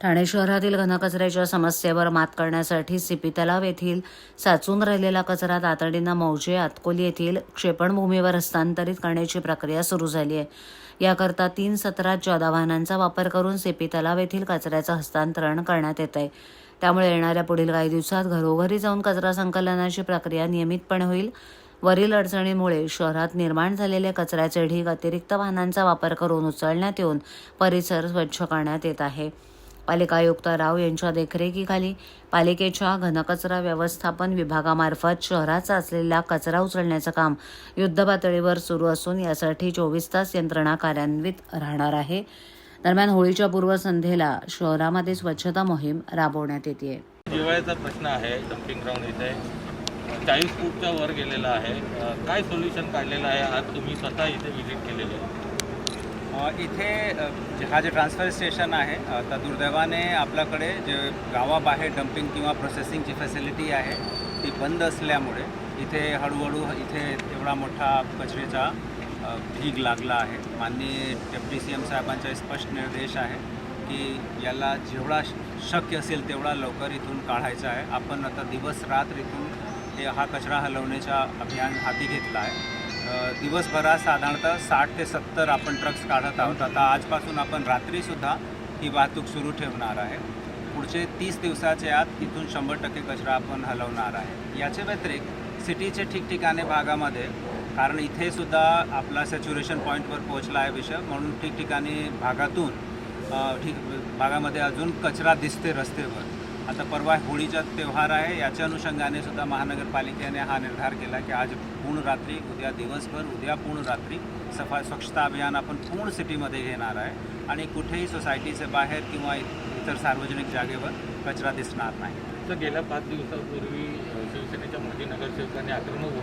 ठाणे शहरातील घनकचऱ्याच्या समस्येवर मात करण्यासाठी सिपी तलाव येथील साचून राहिलेला कचरा तातडीनं मौजे आतकोली येथील क्षेपणभूमीवर हस्तांतरित करण्याची प्रक्रिया सुरू झाली आहे. याकरता तीन सत्रात चौदा वाहनांचा वापर करून सिपी तलाव येथील कचऱ्याचं हस्तांतरण करण्यात येत आहे. त्यामुळे येणाऱ्या पुढील काही दिवसात घरोघरी जाऊन कचरा संकलनाची प्रक्रिया नियमितपणे होईल. वरील अडचणीमुळे शहरात निर्माण झालेले कचऱ्याचे ढीग अतिरिक्त वाहनांचा वापर करून उचलण्यात येऊन परिसर स्वच्छ करण्यात येत आहे. पालिका आयुक्त राव यांच्या देखरेखीखाली पालिकेच्या घनकचरा व्यवस्थापन विभागामार्फत शहराचा असलेला कचरा उचलण्याचं काम युद्धपातळीवर सुरू असून यासाठी चोवीस तास यंत्रणा कार्यान्वित राहणार आहे. दरम्यान होळीच्या पूर्वसंध्येला शहरामध्ये स्वच्छता मोहीम राबवण्यात येते जिव्हाळ्याचा प्रश्न आहे डम्पिंग ग्राउंड इथे. चाळीस फूटच्या वर गेलेला आहे. काय सोल्युशन काढलेलं आहे? आज तुम्ही स्वतः इथे व्हिजिट केलेली. आहे इथे जे- हा जे ट्रान्सफर स्टेशन आहे तर दुर्दैवाने आपल्याकडे जे गावाबाहेर डम्पिंग किंवा प्रोसेसिंगची फॅसिलिटी आहे ती बंद असल्यामुळे इथे हळूहळू इथे एवढा मोठा कचऱ्याचा ढीग लागला आहे. माननीय डेप्युटी सी एम साहेबांचा स्पष्ट निर्देश आहे की याला जेवढा श- शक्य असेल तेवढा लवकर इथून काढायचा आहे. आपण आता दिवस रात्र इथून हे हा कचरा हलवण्याचा अभियान हाती घेतला आहे. दिवसभरात साधारणतः साठ ते सत्तर आपण ट्रक्स काढत आहोत. आता आजपासून आपण रात्रीसुद्धा ही वाहतूक सुरू ठेवणार आहे. पुढचे तीस दिवसाच्या आत इथून शंभर टक्के कचरा आपण हलवणार आहे. याच्या व्यतिरिक्त सिटीचे ठिकठिकाणी भागामध्ये कारण इथे सुद्धा आपला सॅच्युरेशन पॉईंटवर पोहोचला आहे विषय म्हणून ठिकठिकाणी भागातून ठीक भागामध्ये अजून कचरा दिसते रस्तेवर आता परवा होळीचा त्यौहार आहे. याच्या अनुषंगाने सुद्धा महानगरपालिकेने हा निर्धार केला की आज पूर्ण रात्री उद्या दिवसभर उद्या पूर्ण रात्री सफा स्वच्छता अभियान आपण पूर्ण सिटीमध्ये घेणार आहे. आणि कुठेही सोसायटीचे बाहेर किंवा इतर सार्वजनिक जागेवर कचरा दिसणार नाही. तर गेल्या पाच दिवसापूर्वी शिवसेनेच्या माजी नगरसेवकांनी आक्रमक